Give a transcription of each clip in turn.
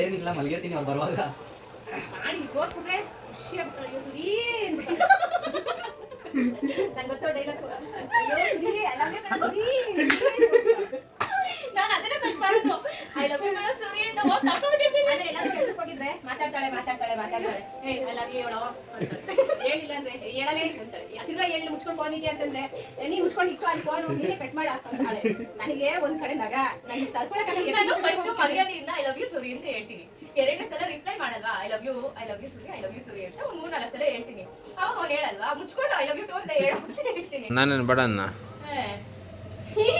ಏನಿಲ್ಲ ಮಲಗಿರ್ತೀನಿ ಅವ್ರು ಬರುವಾಗ. ಮಾಡಿ ತೋರ್ಸ್ಬಿಟ್ರೆ ಖುಷಿ ಆಗ್ತಾಳೆ ಅಯ್ಯೋ ಸುರಿ ನಂಗೆ ಗೊತ್ತೋ ಡೈಲಾಗ್ ನಾನು ಅದನ್ನೇ ಫಸ್ಟ್ ಮಾಡೋದು. ಐ ಲವ್ ಯು ಕಣ ಸುರಿ ಅಂತ ಹೋಗಿ ಎಲ್ಲಾದ್ರೂ ಕೆಲ್ಸಕ್ಕೆ ಹೋಗಿದ್ರೆ ಮಾತಾಡ್ತಾಳೆ ಮಾತಾಡ್ತಾಳೆ. ಮಾತಾಡ್ತಾಳೆ ಏ ಐ ಲವ್ ಯು ಹೇಳೋ. ಹೇಳಿಲ್ಲ ಅಂದ್ರೆ ಹೇಳಲೇ ಅಂತಾಳೆ ತಿರ್ಗಾ ಹೇಳಿ ಮುಚ್ಕೊಂಡು ಫೋನ್ ಇದೆಯಾ? ಅಂತಂದ್ರೆ "ಏ, ನೀ ಮುಚ್ಕೊಂಡು ಇಟ್ಟು ಅಲ್ಲಿ ಫೋನ್ ನೀನೇ ಕಟ್ ಮಾಡಿ ಅಂತಾಳೆ. ನನಗೆ ಒಂದ್ ಕಡೆ ನಗ ನನಗೆ ತಡ್ಕೊಳಕ್ಕಾಗಲ್ಲ ನಾನು ಫಸ್ಟ್ ಮರ್ಯಾದೆಯಿಂದ ಐ ಲವ್ ಯು ಸುರಿ ಅಂತ ಹೇಳ್ತೀನಿ. ಎರಡನೇ ಸಲ ರಿಪ್ಲೈ ಮಾಡಲ್ವಾ? I love you I love you Suri I love you Suri ಅಂತ ಒಂದು ಮೂರ್ ನಾಲ್ಕು ಸಲ ಹೇಳ್ತೀನಿ. ಅವಾಗ ಅವ್ನು ಹೇಳಲ್ವಾ ಮುಚ್ಕೊಂಡು ಐ ಲವ್ ಯು ಟು ಅಂತ ಹೇಳು ಅಂತ ಹೇಳ್ತೀನಿ. ಬಡನ್ನ ನೀನೇ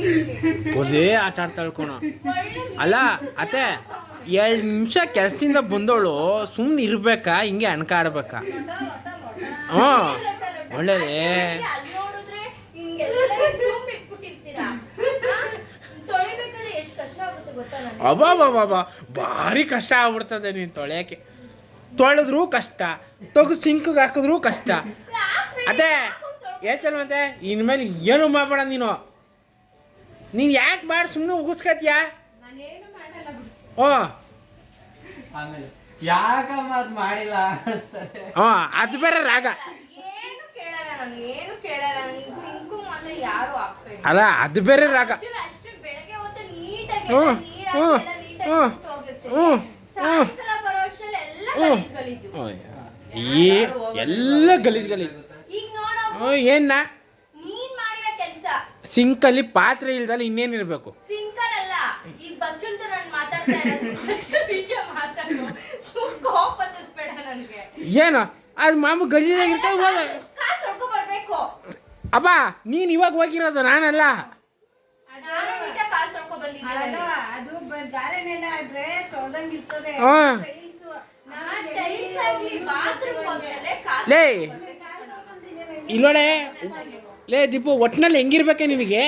ಇರ್ತೀನಿ. ಒದೇ ಆಟ ಆಡ್ತಾಳ್ಕೊಣೋ ಅಲ್ಲ ಅತ್ತೆ ಎರಡು ನಿಮಿಷ ಕೆಲಸದಿಂದ ಬಂದವಳು ಸುಮ್ಮನೆ ಇರ್ಬೇಕಾ? ಹಿಂಗೆ ಅನ್ಕಾಡ್ಬೇಕಾ ಹ್ಞೂ ಒಳ್ಳೇದೇ. ಅಬ್ಬಾ ಭಾರಿ ಕಷ್ಟ ಆಗ್ಬಿಡ್ತದೆ ನೀನು ತೊಳೆಯೋಕ್ಕೆ. ತೊಳೆದ್ರೂ ಕಷ್ಟ ತೊಗದು ಸಿಂಕಿಗೆ ಹಾಕಿದ್ರೂ ಕಷ್ಟ. ಅದೇ ಹೇಳ್ತಲ್ಲ ಮತ್ತೆ ಇನ್ಮೇಲೆ ಏನು ಮಾಡ್ಬೇಡ ನೀನು? ನೀನು ಯಾಕೆ ಮಾಡಿ ಸುಮ್ಮನೆ ಉಗಿಸ್ಕತ್ಯಾ ನಾನೇನು ಮಾಡಲ್ಲ ಬಿಡು ಹ್ಞೂ ಆಮೇಲೆ ಯಾಕಮ್ಮ ಅದ್ ಮಾಡಿಲ್ಲ ಅಂತಾರೆ. ಹ್ಞೂ ಅದು ಬೇರೆ ರಾಗ. ಏನು ಕೇಳಲ್ಲ ನಾನು ಏನು ಕೇಳಲ್ಲ ಸಿಂಕು ಮಾತ್ರ ಯಾರು ಹಾಕ್ಬೇಡಿ. ಅಲ್ಲ ಅದು ಬೇರೆ ರಾಗ. Actually ಅಷ್ಟೇ ಬೆಳಗ್ಗೆ ಹೊತ್ತು ನೀಟಾಗಿ ಹ್ಞೂ, ನೀರ್ ಹ್ಞೂ, ಹಾಕಿ ಎಲ್ಲ ನೀಟಾಗಿ ಬಿಟ್ಟು ಹೋಗಿರ್ತೀನಿ. ಹ್ಮ್, ಸಾಯಂಕಾಲ ಬರೋ ಅಷ್ಟ್ರಲ್ಲಿ ಎಲ್ಲ. ಗಲೀಜ್ ಗಲೀಜು ಈ ಎಲ್ಲ ಗಲೀಜ್ ಗಲೀಜ್ ಈಗ ನೋಡೋ ಹ್ಞೂ ಏನ ನೀನ್ ಮಾಡಿರೋ ಕೆಲ್ಸ. ಸಿಂಕಲ್ಲಿ ಪಾತ್ರೆ ಇಲ್ದಲ್ಲ ಇನ್ನೇನಿರಬೇಕು ಸಿಂಕಲ್ ಈಗ ಬಚ್ಚುಂತ ನಾನು ಮಾತಾಡ್ತಾ ಇಲ್ಲ ವಿಷಯ ಮಾತಾಡು. ಸುಮ್ ಕೋಪ ಹಚ್ಚಿಸ್ಬೇಡ ನನಗೆ. ಏನು? ಅದು ಮಾಮು ಗಲೀಜಾಗಿರ್ತದೆ ಹೋದ ಕಾಲ್ ತೊಳ್ಕೊ ಬರ್ಬೇಕು. ಅಪ್ಪ ನೀನು ಇವಾಗ ಹೋಗಿರೋದು ನಾನಲ್ಲ. ನಾನು ನೀಟಾಗಿ ಕಾಲ್ ತೊಳ್ಕೊ ಬಂದಿದ್ದೀನಿ ಅದು ಬ- ಗಾರೆನೆಲ್ಲ ಆದ್ರೆ ತೊಳ್ದಂಗ್ ಇರ್ತದೆ. ಹಾ. ಟೈಲ್ಸು. ಆ ನಾನು ಟೈಲ್ಸ್ ಆಗ್ಲಿ ಬಾತ್ರೂಮ್ ಹೋದ್ಮೇಲೆ ಕಾಲ್ ಲೇ. ಕಾಲ್. ಇಲ್ಲೋಡೆ ಲೇ ದೀಪು ಒಟ್ನಲ್ಲಿ ಹೆಂಗಿರ್ಬೇಕೆ ನಿನಗೆ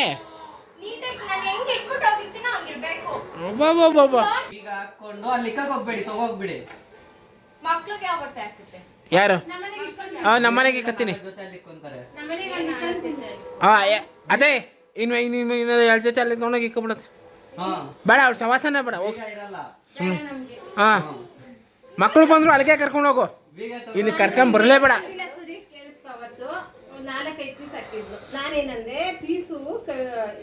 ನೀಟಾಗಿ ನಾನು ಹೆಂಗ್ ಇಟ್ಬಿಟ್ಟು ಹೋಗಿರ್ತೀನೋ ಹಂಗಿರ್ಬೇಕು ಅಬ್ಬಬ್ಬಬ್ಬಬ್ಬ. ಈಗ ಹಾಕೊಂಡು ಅಲ್ಲಿ ಇಕ್ಕಕ್ ಹೋಗ್ಬೇಡಿ ತಗೋಗ್ಬಿಡಿ ಮಕ್ಳಿಗೆ ಯಾವ ಬಟ್ಟೆ ಹಾಕುತ್ತೆ ಯಾರು? ನಮ್ಮನೆಗೆ ಇಸ್ಕೊಂಡು ಆ ನಮ್ಮನೆಗೆ ಕತ್ತೀನಿ. ಜೊತೆ ಅಲ್ಲಿ. ಆ ಏ- ಅದೇ ಇನ್ನು ಇನ್ನು ಇನ್ನು ಎರಡು ಜೊತೆ ಅಲ್ಲಿ ತೊಗೊಂಡೋಗಿ ಇಕ್ಕೊಬಿಡತ್ತೆ. ಹಾ. ಬೇಡ ಅವ್ರ ಸವಾಸನೆ ಬೇಡ ಹೋಗಿ. ಬೀಗ ಇರಲ್ಲ. ಬೇಡ ನಮ್ಗೆ. ಹಾಂ. ಹ್ಮ್. ಮಕ್ಕಳು ಬಂದ್ರು ಅಲ್ಲಿಗೆ ಕರ್ಕೊಂಡು ಹೋಗು. ಬೀಗ ಇಲ್ಲಿ ಕರ್ಕೊಂಡ್ ಬರಲೇಬೇಡ ಇಲ್ಲ ಸುರಿ ಕೇಳಿಸ್ಕೊ ಅವತ್ತು ಒಂದ್ ನಾಲ್ಕೈದು ಪೀಸ್ ಹಾಕಿದ್ಲು. ನಾನೇನಂದ್ರೆ ಪೀಸು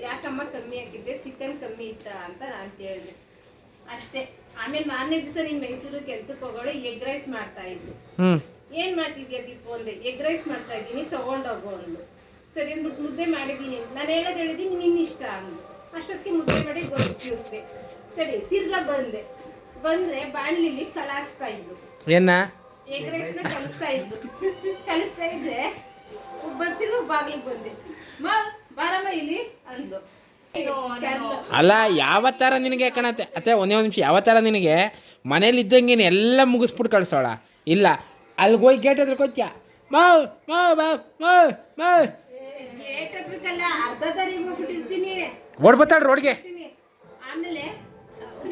ಯಾಕಮ್ಮ ಕಮ್ಮಿ ಹಾಕಿದ್ದೆ ಚಿಕನ್ ಕಮ್ಮಿ ಇತ್ತ ಅಂತ ನಾನು ಕೇಳಿದೆ. ಅಷ್ಟೇ. ಆಮೇಲೆ ಮಾರನೇ ದಿವಸ ನೀನ್ ಮೈಸೂರು ಕೆಲ್ಸಕ್ಕೆ ಹೋಗೋಳು ಎಗ್ ರೈಸ್ ಮಾಡ್ತಾ ಇದ್ಲು. ಏನ್ ಮಾಡ್ತಿದ್ಯಾ ದೀಪು ಅಂದೆ ಎಗ್ ರೈಸ್ ಮಾಡ್ತಾ ಇದ್ದೀನಿ ತಗೊಂಡೋಗು ಅಂದ್ಲು. ಸರಿ ಅಂದ್ಬಿಟ್ಟು ಮುದ್ದೆ ಮಾಡಿದ್ದೀನಿ ನಾನು ಹೇಳೋದು ಹೇಳಿದೀನಿ ನಿನ್ನ ಇಷ್ಟ ಅಂದ್ಲು. ಅಷ್ಟೊತ್ತಿಗೆ ಮುದ್ದೆ ಮಾಡಿ ಗೊತ್ತಿಸ್ದೆ ಸರಿ ತಿರ್ಗಾ ಬಂದೆ. ಬಂದ್ರೆ ಬಾಣ್ಲಿಲಿ ಕಲಾಸ್ತಾ ಇದ್ಲು. ಏನ? ಎಗ್ ರೈಸ್ನ ಕಲಿಸ್ತಾ ಇದ್ಲು. ಕಲಿಸ್ತಾ ಇದ್ರೆ ಬರ್ತಿರ್ಗ ಬಾಗ್ಲಿಗೆ ಬಂದೆ. ಮಾ ಬಾರಮ್ಮ ಇಲ್ಲಿ ಅಂದು ಅಲ್ಲ ಯಾವ ಥರ ನಿನಗೆ ಕಣತ್ತೆ ಅತ್ತೆ ಒಂದೇ ಒಂದು ನಿಮಿಷ. ಯಾವ ಥರ ನಿನಗೆ? ಮನೇಲಿ ಇದ್ದಂಗೆ ಎಲ್ಲ ಮುಗಿಸ್ಬಿಟ್ಟು ಕಳ್ಸೋಳ. ಇಲ್ಲ. ಅಲ್ಲಿಗೆ ಹೋಗಿ ಗೇಟ್ ಹತ್ರ ಕೊತ್ಯ? ಮಾವ್ ಮಾವ್ ಮಾವ್ ಮಾವ್ ಮಾವ್ ಗೇಟ್ ಹತ್ರಕ್ಕಲ್ಲ ಅರ್ಧ ದಾರಿಗೆ ಹೋಗ್ಬಿಟ್ಟಿರ್ತೀನಿ ಓಡ್ಬತ್ತಾಳ ರೋಡ್ಗೆ. ಆಮೇಲೆ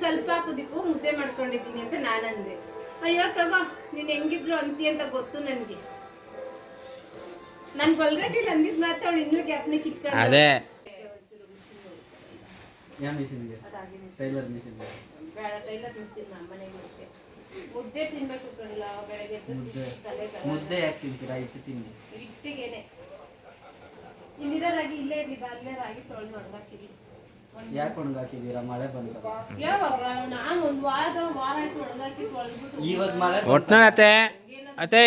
ಸ್ವಲ್ಪ ಕುದಿಪು ಮುದ್ದೆ ಮಾಡ್ಕೊಂಡಿದ್ದೀನಿ ಅಂತ ನಾನಂದೆ. ಅಯ್ಯೋ ತಗೋ. ನೀನು ಹೆಂಗಿದ್ರು ಅಂತಿ ಅಂತ ಗೊತ್ತು ನನ್ಗೆ. ನನ್ ಗೊಲ್ಗಟ್ಟಿಲಿ ಅಂದಿದ್ ಮಾತಾವಳು ಇನ್ನೂ ಗ್ಯಾಪ್ನ ಕಿತ್ಕೊಂಡು ಅದೇ. ಯಾವ ಮಿಷಿನ್ಗೆ ಟೈಲರ್ ಮಿಷಿನ್ ಬೇಡ ಟೈಲರ್ ಮಿಸ್ಸಿನ ಮನೆಗೆ. ಮುದ್ದೆ. ತಿನ್ಬೇಕು ಕಣಲ್ಲ ಬೆಳಗ್ಗೆ ಎದ್ದು ಮುದ್ದೆ. ಯಾಕೆ ತಿಂತೀರಾ? ಇಟ್ಟು ತಿನ್ನಿ. ಇಟ್ಟಿಗೆನೆ. ಇನ್ನಿರೋ ರಾಗಿ ಇಲ್ಲೇ ಇರ್ಲಿ ರಾಗಿ ತೊಳೆದು ಯಾಕೆ ಒಣಗಾಕಿದ್ದೀರಾ? ಮಳೆ ಬಂತು ಯಾವಾಗ? ನಾನು ಒಂದು ವಾರದ ವಾರ ಆಯ್ತು ಒಣಗಾಕಿ ತೊಳೆದ್ಬಿಟ್ಟು. ಇವತ್ತು ಮಳೆ ಒಟ್ನಲ್ಲಿ ಅತ್ತೆ ಅತ್ತೆ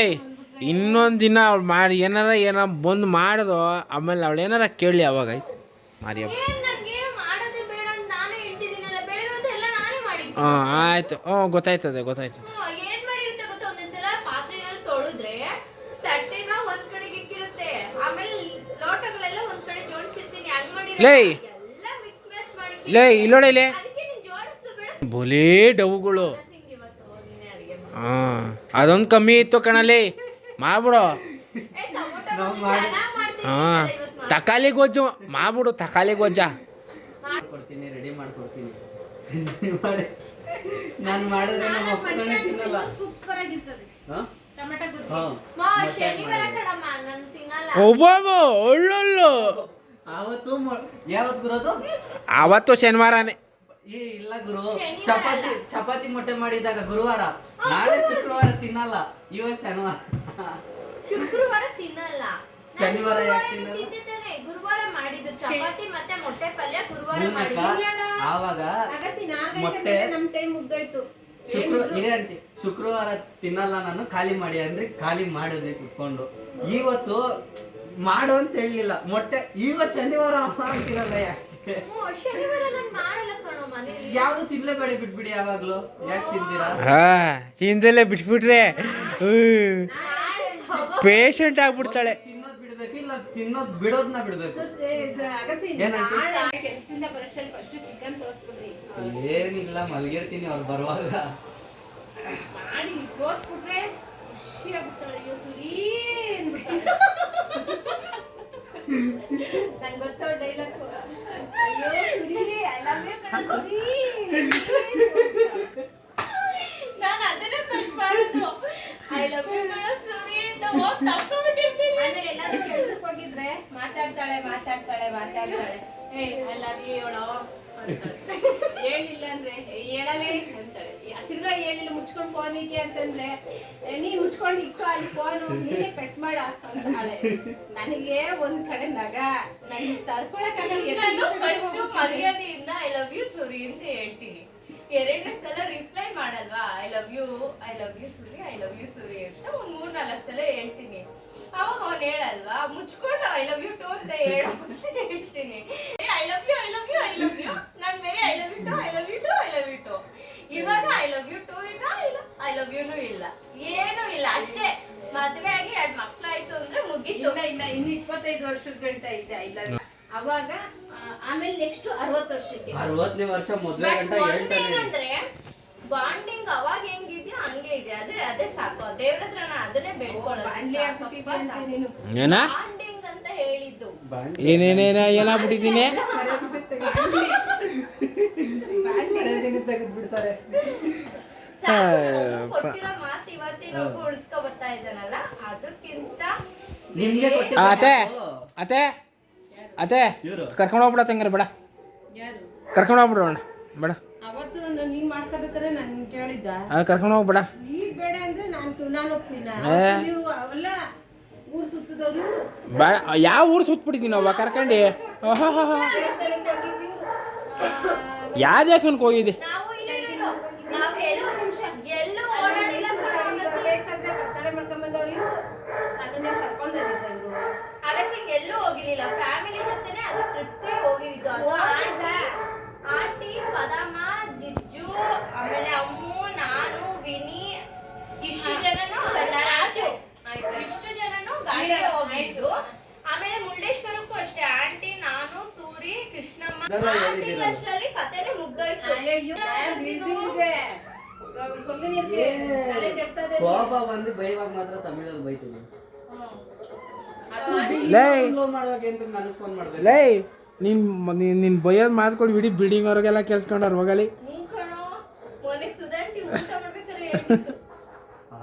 ಇನ್ನೊಂದು ದಿನ ಅವ್ಳು ಮಾಡಿ ಏನಾರ ಏನ ಬಂದು ಮಾಡ್ದೋ ಆಮೇಲೆ ಅವಳು ಏನಾರ ಕೇಳಿ ಅವಾಗ ಆಯ್ತು. ಮಾಡಿದ್ದೀನಿ ಹಾಂ ಆಯ್ತು. ಹ್ಞೂ ಗೊತ್ತಾಯ್ತದೆ ಗೊತ್ತಾಯ್ತದೆ. ಲೇ. ಲೇ ಇಲ್ಲೋಡೆ ಲೇ ಬೊಲೇ ಡವ್ಗಳು. ಹಾಂ ಅದೊಂದು ಕಮ್ಮಿ ಇತ್ತು ಕಣಲ್ಲಿ ಮಾಡ್ಬಿಡು. ಹಾಂ. ತಕಾಲಿ ಗೊಜ್ಜು. ಮಾಡ್ಬಿಡು ತಕಾಲಿ ಗೊಜ್ಜ. ಮಾಡ್ಕೊಡ್ತೀನಿ ರೆಡಿ ಮಾಡ್ಕೊಡ್ತೀನಿ. ಮಾಡಿ. ನಾನು ಮಾಡಿದ್ರೆ ನಮ್ಮ ತಿನ್ನಲ್ಲ. ಸೂಪರ್ ಆಗಿರ್ತದೆ. ಟೊಮೆಟೊ ಶನಿವಾರ ಕಣಮ್ಮ ನಾನು ತಿನ್ನಲ್ಲ. ಒಬ್ಬೊಬ್ಬ ಒಳ್ಳೊಳ್ಳು. ಅವತ್ತು ಯಾವತ್ತು ಗುರೋದು ಅವತ್ತು ಶನಿವಾರನೇ. ಏ ಇಲ್ಲ ಗುರು. ಶನಿವಾರ ಚಪಾತಿ ಚಪಾತಿ ಮೊಟ್ಟೆ ಮಾಡಿದಾಗ ಗುರುವಾರ. ನಾಳೆ ಶುಕ್ರವಾರ ತಿನ್ನಲ್ಲ. ಇವತ್ತು ಶನಿವಾರ. ಶುಕ್ರವಾರ ತಿನ್ನಲ್ಲ. ಶನಿವಾರ ಯಾಕೆ ಯಾಕ್ ತಿನ್ನಲ್ಲ? ತಿಂದಿದ್ದೇನೆ. ಗುರುವಾರ ಮಾಡಿದ್ದು ಚಪಾತಿ ಮತ್ತೆ ಮೊಟ್ಟೆ ಪಲ್ಯ ಗುರುವಾರ ಹೂನಕ್ಕ ಮಾಡಿದ್ದು. ಆವಾಗ ಅಗಸಿ ನಾಲ್ಕೈದು ಮೊಟ್ಟೆ ಗಂಟೆ ನಮ್ ಟೈಮ್ ಮುಗ್ದೋಯ್ತು. ಶುಕ್ರ ಇರೇ ಆಂಟಿ ಶುಕ್ರವಾರ ತಿನ್ನಲ್ಲ ನಾನು ಖಾಲಿ ಮಾಡಿ ಅಂದ್ರೆ ಖಾಲಿ ಮಾಡಿದ್ವಿ ಕುತ್ಕೊಂಡು. ಇವತ್ತು ಮಾಡು ಅಂತ ಹೇಳಿಲ್ಲ. ಮೊಟ್ಟೆ ಇವತ್ತು ಶನಿವಾರ ತಿನ್ನಲ್ಲ ಯಾಕೆ? ಹ್ಞೂ, ಶನಿವಾರ ನಾನ್ ಮಾಡಲ್ಲ ಕಣೋ ಮನೇಲಿ. ಯಾವ್ದು ತಿನ್ಲೇಬೇಡಿ ಬಿಟ್ಬಿಡಿ ಯಾವಾಗ್ಲೂ. ಯಾಕೆ ತಿಂತೀರಾ? ಹಾ ಬಿಟ್ಬಿಟ್ರೆ. ಪೇಷಂಟ್ ಆಗ್ಬಿಡ್ತಾಳೆ. ತಿನ್ನೋದ್ ಬಿಡ್ಬೇಕು ಇಲ್ಲ ತಿನ್ನೋದ್ ಬಿಡೋದ್ನ ಬಿಡ್ಬೇಕು. ಕೆಲ್ಸದಿಂದ ಬರೋಷ್ಟಲ್ಲಿ ಫಸ್ಟ್ ಚಿಕನ್ ತೋರಿಸ್ಬಿಡ್ರಿ. ಏನಿಲ್ಲ ಮಲಗಿರ್ತೀನಿ ಅವ್ರು ಬರುವಾಗ. ಮಾಡಿ ತೋರಿಸ್ಬಿಟ್ರೆ ಖುಷಿ ಆಗ್ಬಿಡ್ತಾಳೆ. ಅಯ್ಯೋ ಸುರೀ ನಂಗೆ ಗೊತ್ತೋ ಡೈಲಾಗ್ ಅಯ್ಯೋ ಸುರಿ ಐ ಲವ್ ಯು ಕಣ ಸುರೀ ನಾನ್ ಅದನ್ನೇ ಫಸ್ಟ್ ಮಾಡೋದು ಐ ಲವ್ ಯು ಕಣ ಸೂರಿ ಅಂತ ಹೋಗಿ ತಪ್ಪಿಟ್ಟಿರ್ತೀನಿ ಆಮೇಲೆ ಎಲ್ಲಾದ್ರೂ ಕೆಲ್ಸಕ್ಕೆ ಹೋಗಿದ್ರೆ ಮಾತಾಡ್ತಾಳೆ ಮಾತಾಡ್ತಾಳೆ ಮಾತಾಡ್ತಾಳೆ. ಏ ಯು ಹೇಳೋ. ಹೇಳಿಲ್ಲ ಅಂದ್ರೆ ಹೇಳಲೇ ಅಂತಾಳೆ. ತಿರ್ಗಾ ಹೇಳಿಲ್ಲ ಮುಚ್ಕೊಂಡು ಫೋನ್ ಇದೆಯಾ ಅಂತಂದ್ರೆ "ಏ, ನೀನ್ ಮುಚ್ಕೊಂಡು ಇಟ್ಟು ಅಲ್ಲಿ ಫೋನ್ ನೀನೇ ಕಟ್ ಮಾಡ ಅಂತಾಳೆ. ನನಗೆ ಒಂದ್ ಕಡೆ ನಗ. ನನಗೆ ತಡ್ಕೊಳಕ್ ಆಗಲ್ಲ ನಾನು ಮರ್ಯಾದೆಯಿಂದ ಐ ಲವ್ ಯು ಸುರಿ ಅಂತ ಹೇಳ್ತೀನಿ. ಎರಡನೇ ಸಲ ರಿಪ್ಲೈ ಮಾಡಲ್ವಾ I love you I love you Suri I love you Suri ಅಂತ ಒಂದ್ ಮೂರ್ ನಾಲ್ಕು ಸಲ ಹೇಳ್ತೀನಿ ಅವಾಗ ಅವ್ನು ಹೇಳಲ್ವಾ ಮುಚ್ಕೊಂಡು ಐ ಲವ್ ಯು ಟು ಅಂತ ಹೇಳು ಅಂತ ಹೇಳ್ತೀನಿ I love you I love you I love you ನಾನು ಬೇರೆ I love you too I love you too I love you too ಇವಾಗ ಐ ಲವ್ ಯು ಟು ಇಲ್ಲ ಇಲ್ಲ ಐ ಲವ್ ಯುನು ಇಲ್ಲ ಏನೂ ಇಲ್ಲ ಅಷ್ಟೇ ಮದ್ವೆ ಆಗಿ ಎರಡ್ ಮಕ್ಳಾಯ್ತು ಅಂದ್ರೆ ಮುಗೀತು ಇನ್ನು ಇಪ್ಪತ್ತೈದು ವರ್ಷದ ಗಂಟ ಐತೆ ಐ ಲವ್ ಯು ಅವಾಗ ಆಮೇಲೆ ನೆಕ್ಸ್ಟ್ ಅರವತ್ತು ವರ್ಷಕ್ಕೆ. ಅರವತ್ತನೇ ವರ್ಷ ಮೊದಲೇ ಗಂಟ ಹೇಳ್ತಾನೆ ಒಂದೇನಂದ್ರೆ ಬಾಂಡಿಂಗ್ ಅವಾಗ ಹೆಂಗಿದ್ಯೋ ಹಂಗೆ ಇದೆ. ಅದೇ ಅದೇ ಸಾಕು. ದೇವ್ರ ಹತ್ರ ನಾನು ಅದನ್ನೇ ಬೇಡ್ಕೊಳ್ಳೋದು ಬಾಂಡಿಂಗ್ ಅಂತ ಹೇಳಿದ್ದು. ಏನೇನೇನ ಏನಾಗ್ಬಿಟ್ಟಿದ್ದೀನಿ? ತೆಗೆದ್ಬಿಡ್ತಾರೆ. ಸಾಕು, ಆ, ಕೊಟ್ಟಿರೋ ಮಾತು ಇವತ್ತಿನವರೆಗೂ ಉಳಿಸ್ಕೊ ಬರ್ತಾ ಇದ್ದಾನಲ್ಲ ಅದಕ್ಕಿಂತ ನಿಮ್ಗೆ ಅತ್ತೆ ಅತ್ತೆ ಅತ್ತೆ ಕರ್ಕೊಂಡು ಹೋಗ್ಬಿಡ ತಂಗಿರ ಬೇಡ. ಯಾರು? ಕರ್ಕೊಂಡು ಹೋಗ್ಬಿಡೋಣ ಬೇಡ. ಅವತ್ತು ನ- ನೀನ್ ಮಾಡ್ಕೋಬೇಕಾದ್ರೆ ನಾನು ಕೇಳಿದ್ದ. ಕರ್ಕೊಂಡು ಹೋಗ್ಬೇಡ ಈಗ ಬೇಡ ಅಂದ್ರೆ ನಾನು ನಾನು ಹೋಗ್ತಿಲ್ಲ ಏ. ನೀವು ಅವೆಲ್ಲ ಊರ್ ಸುತ್ತದವ್ರು. ಬಾ ಯಾವ ಊರು ಸುತ್ಬಿಟ್ಟಿದ್ದೀನಿ ನಾವು ಕರ್ಕೊಂಡು? ಯಾವ ದೇಶಕ್ಕೆ ಹೋಗಿದ್ದೆ? ನಾವು ಇರು, ಇರು, ಇರು. ನಾವು ಎಲ್ಲೂ ಆಂಟಿ ಆಂಟಿ ಪದಮ್ಮ ಜಿಜ್ಜು ಆಮೇಲೆ ಅಮ್ಮು ನಾನು ವಿನಿ ಇಷ್ಟು ಜನನು ಅಲ್ಲ ರಾಜು. ಇಷ್ಟು ಜನನು ಗಾಡಿ ಹೋಗಿದ್ದು. ಆಮೇಲೆ ಮುರುಡೇಶ್ವರಕ್ಕೂ ಅಷ್ಟೇ. ಆಂಟಿ ನಾನು ಸೂರಿ ಕೃಷ್ಣಮ್ಮ. ಇದೆಲ್ಲ ಆ ಮುಗಿದೋಯ್ತು ತಿಂಗಳಷ್ಟರಲ್ಲಿ ಕಥೆನೆ ಮುಗ್ದೋಯ್ತು. ಕೋಪ ಬಂದು ಬೈವಾಗ ಮಾತ್ರ ತಮಿಳಲ್ಲಿ ಬೈತೀನಿ. ಲೇ. ನಿನ್ನ ನನಗೆ ಫೋನ್ ಮಾಡ್ಬೇಕು ಲೇ ನಿನ್ ನೀನ್ ನಿನ್ ಬೈಯೋದ್ ಮಾತ್ಕೊಡಿ ಬಿಡಿ ಬಿಲ್ಡಿಂಗ್ ಅವ್ರಿಗೆಲ್ಲ ಕೇಳಿಸ್ಕೊಂಡವ್ರು ಹೋಗಲಿ.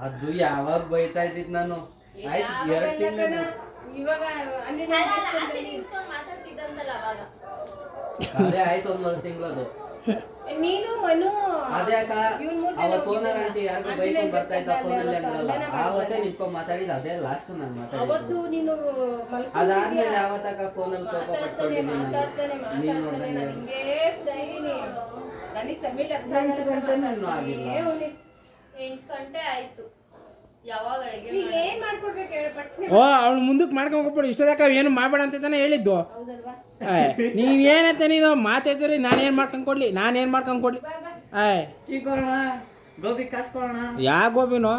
ಅದು ಯಾವಾಗ ಬೈತಾ ಇದ್ದಿದ್ ನಾನು? ಆಯ್ತು ಎರಡು ತಿಂಗಳದು ತಿಂಗಳು ಇವಾಗ ಅಲ್ಲ ಅಲ್ಲ ಆಚೆ ನಿಂತ್ಕೊಂಡು ಮಾತಾಡ್ತಿದ್ದಂತಲ್ಲ ಅವಾಗ. ಅದೇ ಆಯ್ತು ಒಂದೊಂದು ತಿಂಗಳು ಅದು ನೀನು ಮನು ಅದೇ ಅಕ್ಕ ಇವ್ನ್ ಮೂರ್ ಜನ ಅವತ್ತು ಓನರ್ ಆಂಟಿ ಯಾರಿಗೂ ಆಂಟಿ ಬರ್ತಾ ಇದ್ದ ಫೋನಲ್ಲಿ ಅಂದ್ರಲ್ಲ ಆವತ್ತೇ. ನಿಂತ್ಕೊಂಡ್ ಮಾತಾಡಿದ ಅದೇ ಲಾಸ್ಟ್ ನಾನು ಮಾತಾಡಿದ್ದು. ನೀನು ಅದಾದ್ಮೇಲೆ? ಯಾವತ್ತಾಗ ಫೋನಲ್ಲಿ ಕೋಪ ಮಾತಾಡ್ತಾನೆ ಪಟ್ಕೊಂಡಿದ್ದೀನಿ ನಾನು? ನೋಡ್ದಂಗೆ ನನಗೆ ತಮಿಳ್ ಅರ್ಥ ಆಗಲ್ಲ. ಎಂಟು ಗಂಟೆ ಆಯ್ತು. ಯಾವಾಗ ಅಡಿಗೆ ಏನ್ ಮಾಡ್ಕೊಡ್ಬೇಕು ಹೇಳು ಪಟ್ನೆ ಓ ಅವ್ಳು ಮುಂದಕ್ಕೆ ಮಾಡ್ಕೊಂಡ್ ಹೋಗ್ಬಿಡು. ಇಷ್ಟದಾಗ ಏನು ಮಾಡಬೇಡ ಅಂತ ತಾನೇ ಹೇಳಿದ್ದು? ಹೌದಲ್ವಾ? ಆಯ್ ನೀನು ಏನಂತ ನೀನು ಮಾತಾಡ್ತೀರಿ ನಾನೇನ್ ಮಾಡ್ಕೊಂಡ್ ಕೊಡ್ಲಿ? ನಾನೇನ್ ಮಾಡ್ಕೊಂಡ್ ಕೊಡ್ಲಿ? ಆಯ್ ಗೋಬಿ ಕಾಸ್ಕೊಳ್ಳೋಣ ಯಾ ಗೋಬಿನೋ?